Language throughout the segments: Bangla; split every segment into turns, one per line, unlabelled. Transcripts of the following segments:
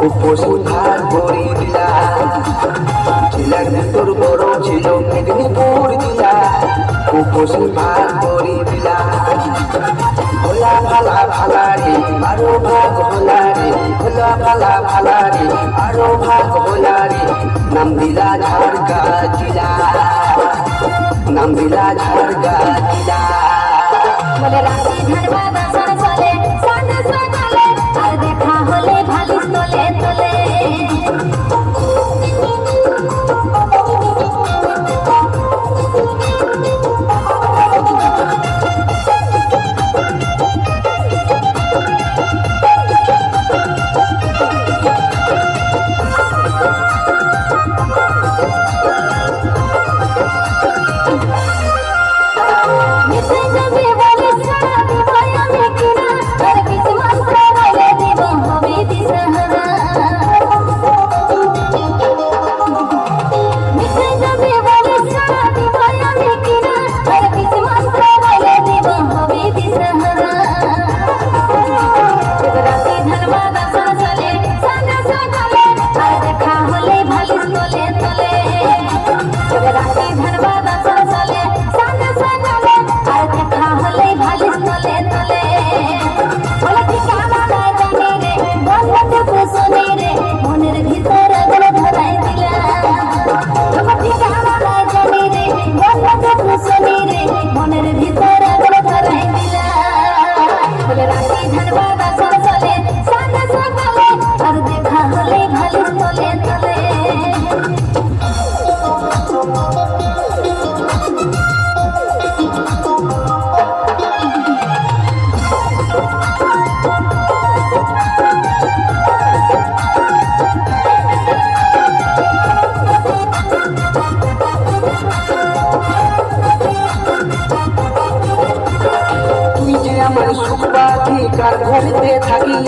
উপসংহার করে দিলা জেলার ভিতর বড় ছিল মেদিনীপুর জেলা উপসংহার করে দিলা ভোলা ভালা ভালা রে আরও ভাগ ভোলা রে ভোলা ভালা ভালা রে আরও ভাগ ভোলা রে নাম দিলা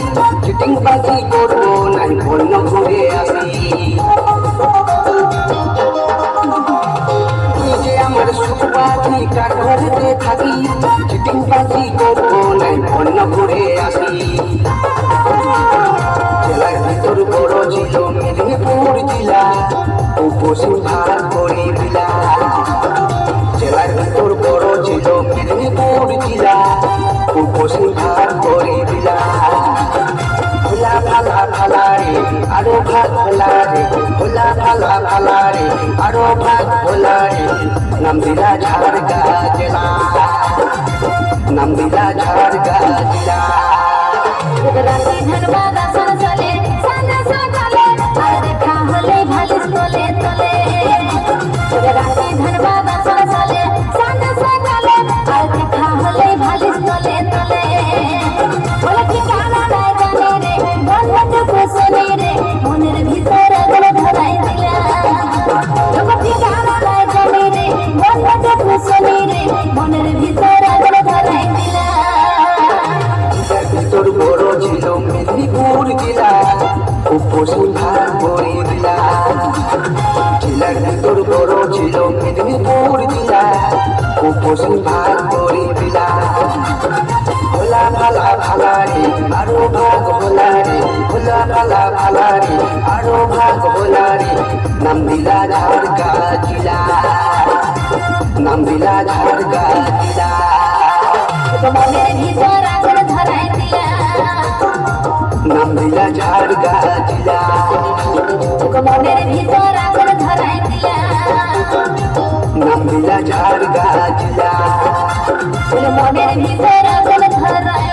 থাকি চিটিং বাজি করব নাই অন্য ঘুরে আসি আমার সুখ পাখি থাকি চিটিং বাজি করব নাই অন্য ঘুরে আসি জেলার ভিতর বড় ছিল মেদিনীপুর জেলা উপসীম ভাগ করে দিলা আরও ভাগ ভোলা রে ভোলা ভালা ভালা রে, আরও ভাগ ভোলা রে। নাম দিলা ঝাড় জেলা নাম দিলা ঝাড় জেলা
রাতে ধনবা বাসন চলে সানা সকালে
উপসীম ভাগ করে দিলা জেলার ভিতর বড় ছিল মেদিনীপুর জেলা উপসীম ভাগ করে দিলা ভোলা ভালা ভালা রে আরও ভাগ ভোলা রে ভোলা ভালা ভালা রে আরও ভাগ ভোলা রে নাম দিলা ঝাড়গা জেলা নাম দিলা ঝাড়গা জেলা
মনের ভিতর মনের ভিতর আগুন ধরাই দিয়া।
নাম দিয়া ঝাড় গাছ দিয়া
মনের ভিতর আগুন ধরাই